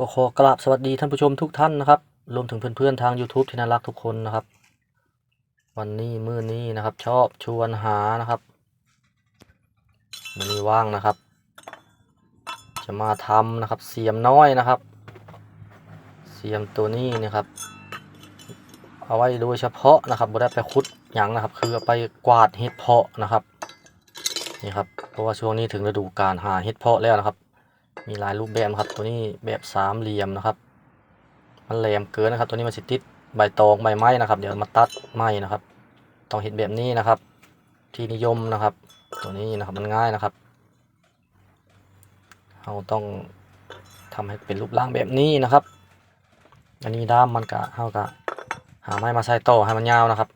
ก็ขอกราบสวัสดีท่านผู้ชมทุกท่านนะครับ รวมถึงเพื่อนๆทาง YouTube ที่น่ารักทุกคนนะครับ วันนี้มื้อนี้นะครับ ชอบชวนหานะครับมื้อนี้ว่างนะครับ จะมาทำนะครับ เสียมน้อยนะครับ เสียมตัวนี้นะครับ เอาไว้โดยเฉพาะนะครับบ่ได้ไปขุดหยังนะครับ คือไปกวาดเห็ดเพาะนะครับนี่ครับเพราะว่าช่วงนี้ถึงฤดูการหาเห็ดเพาะแล้วนะครับ มีหลายรูปแบบครับ ตัวนี้แบบสามเหลี่ยมนะครับ มันแหลมเกินนะครับ ตัวนี้มันสิติดใบตองใบไม้นะครับ เดี๋ยวมาตัดไม้นะครับ ต้องเห็นแบบนี้นะครับ ที่นิยมนะครับ ตัวนี้นะครับมันง่ายนะครับเราต้องทำให้เป็นรูปร่างแบบนี้นะครับ อันนี้ด้ามมันกะเฮากะหาไม้มาใส่ต่อให้มันยาวนะครับ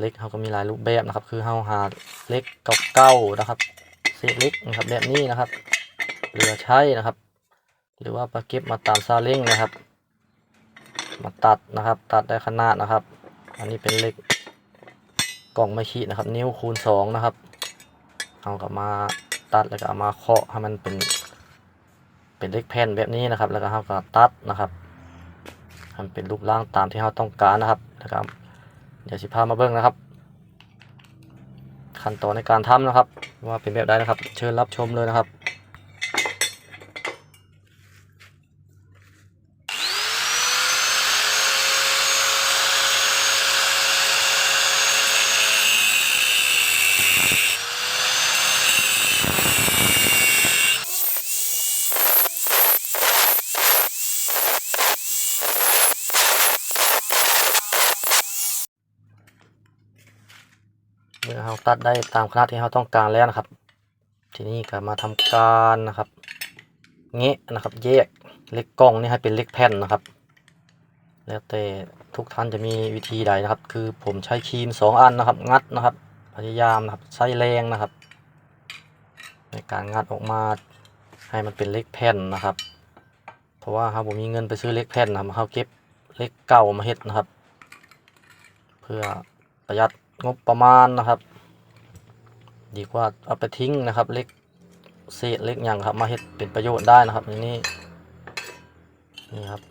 เล็กเขาก็มีหลายรูปแบบนะครับ คือเฮาหาเล็กเก่าๆนะครับเศษเล็กนะครับแบบนี้นะครับ เหลือใช้นะครับ หรือว่าไปเก็บมาตามซาเล้งนะครับ มาตัดนะครับ ตัดได้ขนาดนะครับ อันนี้เป็นเล็กกล่องไม่ขีดนะครับ นิ้วคูณสองนะครับเอากลับมาตัดแล้วก็เอามาเคาะให้มันเป็น เป็นเล็กแผ่นแบบนี้นะครับ แล้วก็เราก็ตัดนะครับให้มันเป็นรูปร่างตามที่เราต้องการนะครับนะครับเดี๋ยวสิพามาเบิ้งนะครับ ขั้นตอนในการทำนะครับ ว่าเป็นแบบใดนะครับ เชิญรับชมเลยนะครับ ตัดได้ตามขนาดที่เราต้องการแล้วนะครับ ทีนี้ก็มาทำการนะครับเงะนะครับ แยกเล็กกล้องนี่ให้เป็นเล็กแผ่นนะครับ แล้วแต่ทุกท่านจะมีวิธีใดนะครับ คือผมใช้ครีมสองอันนะครับ งัดนะครับ พยายามนะครับใช้แรงนะครับ ในการงัดออกมาให้มันเป็นเล็กแผ่นนะครับ เพราะว่าครับผมมีเงินไปซื้อเล็กแผ่นนะครับเขาเก็บเล็กเก่ามาเฮ็ดนะครับ เพื่อประหยัดงบประมาณนะครับ ดีกว่าเอาไปทิ้งนะครับเล็กเศษเล็กอย่างครับ มาเฮ็ดเป็นประโยชน์ได้นะครับนี่นี่นี่ครับ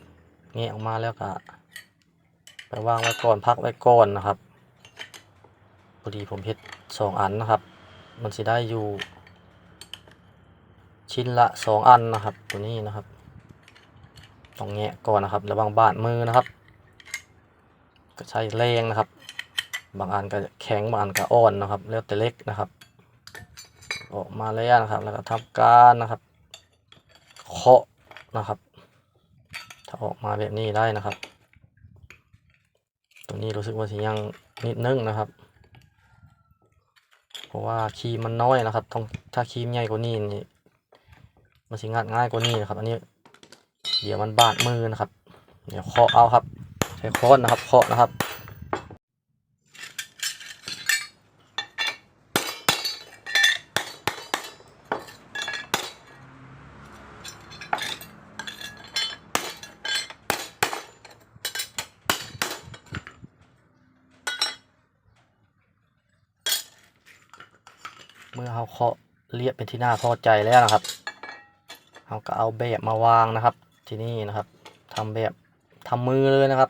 แงะออกมาแล้วก็ไปวางไว้ก่อนพักไว้ก่อนนะครับพอดีผมเฮ็ดสองอันนะครับ มันสิได้อยู่ ชิ้นละสองอันนะครับ ตัวนี้นะครับต้องแงะก่อนนะครับระวังบาดมือนะครับ ก็ใช้แรงนะครับ บางอันก็แข็งบางอันก็อ่อนนะครับ แล้วแต่เล็กนะครับ ออกมาแล้วนะครับ แล้วก็ทำการนะครับ เคาะนะครับ ถ้าออกมาแบบนี้ได้นะครับ ตัวนี้รู้สึกว่าสิยังนิดนึงนะครับ เพราะว่าครีมมันน้อยนะครับต้องถ้าครีมใหญ่กว่านี้นี่มันสิงัดง่ายกว่านี้นะครับ อันนี้ เดี๋ยวมันบาดมือนะครับ เดี๋ยวเคาะเอาครับ ใช้ค้อนนะครับ เคาะนะครับ เมื่อเขาเคาะเรียบเป็นที่น่าพอใจแล้วนะครับเราก็เอาแบบมาวางนะครับ ที่นี่นะครับทำแบบทำมือเลยนะครับ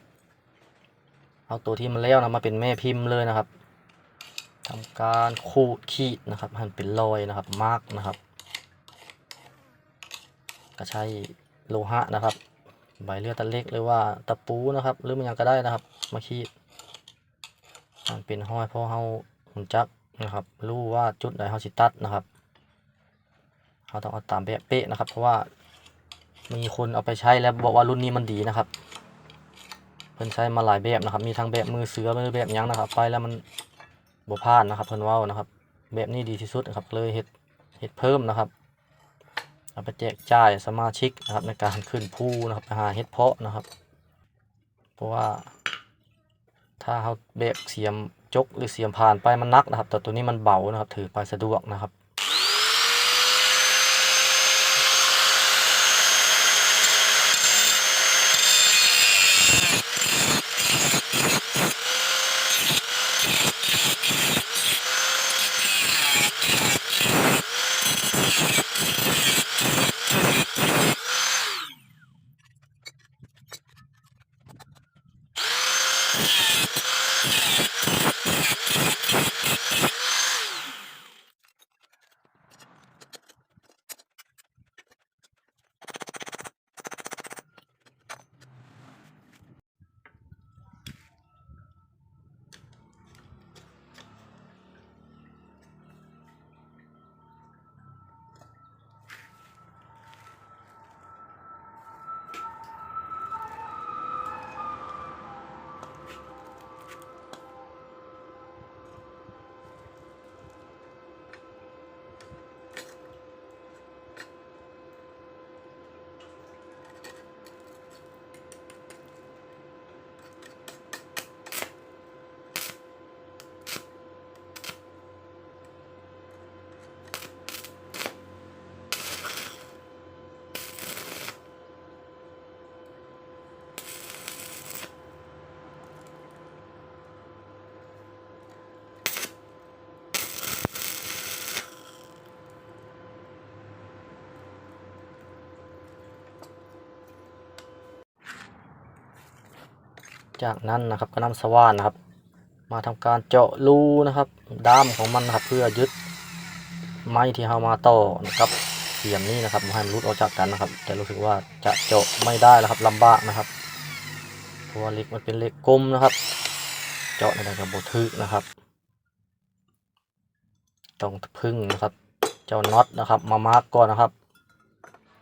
เอาตัวที่มันแล้วนะมาเป็นแม่พิมพ์เลยนะครับทำการขูดขีดนะครับให้มันเป็นรอยนะครับมาร์กนะครับก็ใช้โลหะนะครับใบเลือดตะเล็กหรือว่าตะปูนะครับ หรือมันยังก็ได้นะครับ มาขีดให้มันเป็นห้อยเพราะเราหุ่นจัก นะครับรู้ว่าจุดไหนเขาสิตัดนะครับเราต้องเอาตามแบบเป๊ะนะครับ เพราะว่ามีคนเอาไปใช้แล้วบอกว่ารุ่นนี้มันดีนะครับเพิ่นใช้มาหลายแบบนะครับ มีทั้งแบบมือเสือมือแบบยังนะครับ ไปแล้วมันบ่พลาดนะครับเพิ่นว้านะครับ แบบนี้ดีที่สุดนะครับ เลยเฮ็ดเฮ็ดเพิ่มนะครับเอาไปแจกจ่ายสมาชิกนะครับ ในการขึ้นภูนะครับไปหาเฮ็ดเพาะนะครับ เพราะว่าถ้าเขาแบบเสียม จกหรือเสียมผ่านไปมันนักนะครับ แต่ตัวนี้มันเบานะครับ ถือไปสะดวกนะครับ จากนั้นนะครับก็นำสว่านนะครับ มาทำการเจาะรูนะครับ ด้ามของมันนะครับเพื่อยึดไม้ที่เรามาต่อนะครับเสียมนี้นะครับไม่ให้มันรุดออกจากกันนะครับ แต่รู้สึกว่าจะเจาะไม่ได้แล้วครับลำบากนะครับเพราะว่าเหล็กมันเป็นเหล็กกลมนะครับ เจาะในการกับโบทึกนะครับต้องพึ่งนะครับ เจ้าน็อตนะครับ มามาร์กก่อนนะครับ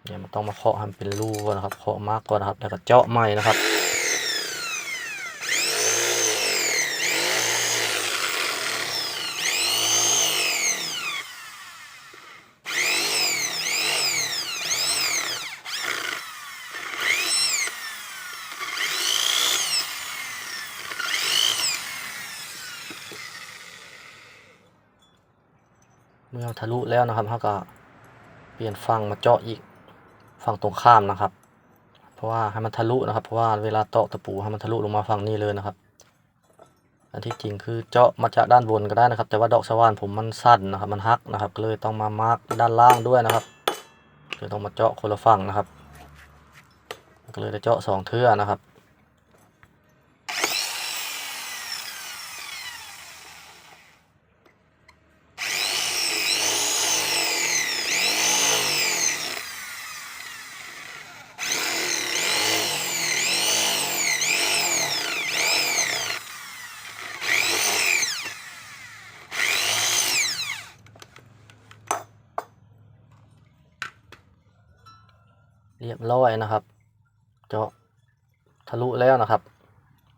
เนี่ยมันต้องมาเคาะให้มันเป็นรูก่อนนะครับเคาะมาร์กก่อนนะครับแล้วก็เจาะใหม่นะครับ เมื่อทะลุแล้วนะครับเขาก็เปลี่ยนฝั่งมาเจาะอีกฝั่งตรงข้ามนะครับ เพราะว่าให้มันทะลุนะครับ เพราะว่าเวลาเตอกตะปูให้มันทะลุลงมาฝั่งนี้เลยนะครับ อันที่จริงคือเจาะมาจากด้านบนก็ได้นะครับ แต่ว่าดอกสว่านผมมันสั้นนะครับ มันหักนะครับก็เลยต้องมามาร์กด้านล่างด้วยนะครับเลยต้องมาเจาะคนละฝั่งนะครับ ก็เลยได้เจาะสองเทื่อนะครับ เรียบร้อยนะครับ เจาะทะลุแล้วนะครับ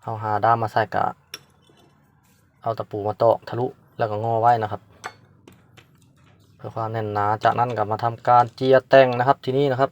เอาหาด้ามมาใส่กะเอาตะปูมาตอกทะลุแล้วก็งอไว้นะครับ เพื่อความแน่นหนาจากนั้นก็มาทำการเจียแต่งนะครับที่นี่นะครับ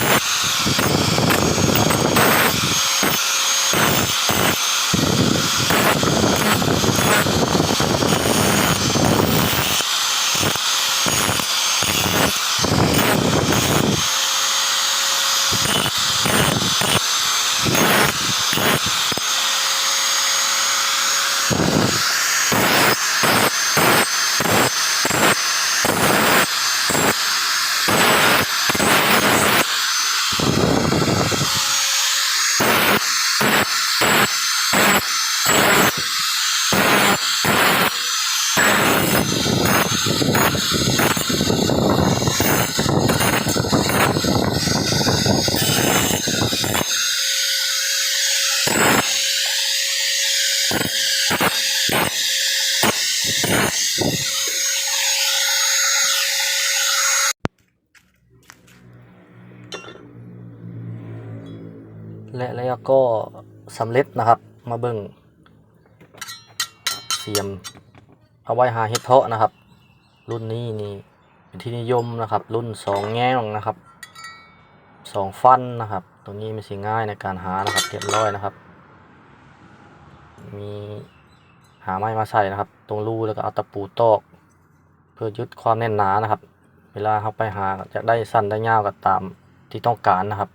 และแล้วก็สำเร็จนะครับ มาเบิ่งเสียมเอาไว้หาเห็ดเพาะนะครับ รุ่นนี้นี่เป็นที่นิยมนะครับ รุ่นสองแง่งนะครับสองฟันนะครับ ตัวนี้ไม่ใช่ง่ายในการหานะครับเรียบร้อยนะครับ มี หาไม้มาใส่นะครับ ตรงรูแล้วก็เอาตะปูตอก เพื่อยึดความแน่นหนานะครับ เวลาเข้าไปหาจะได้สั้นได้ยาวก็ตามที่ต้องการนะครับ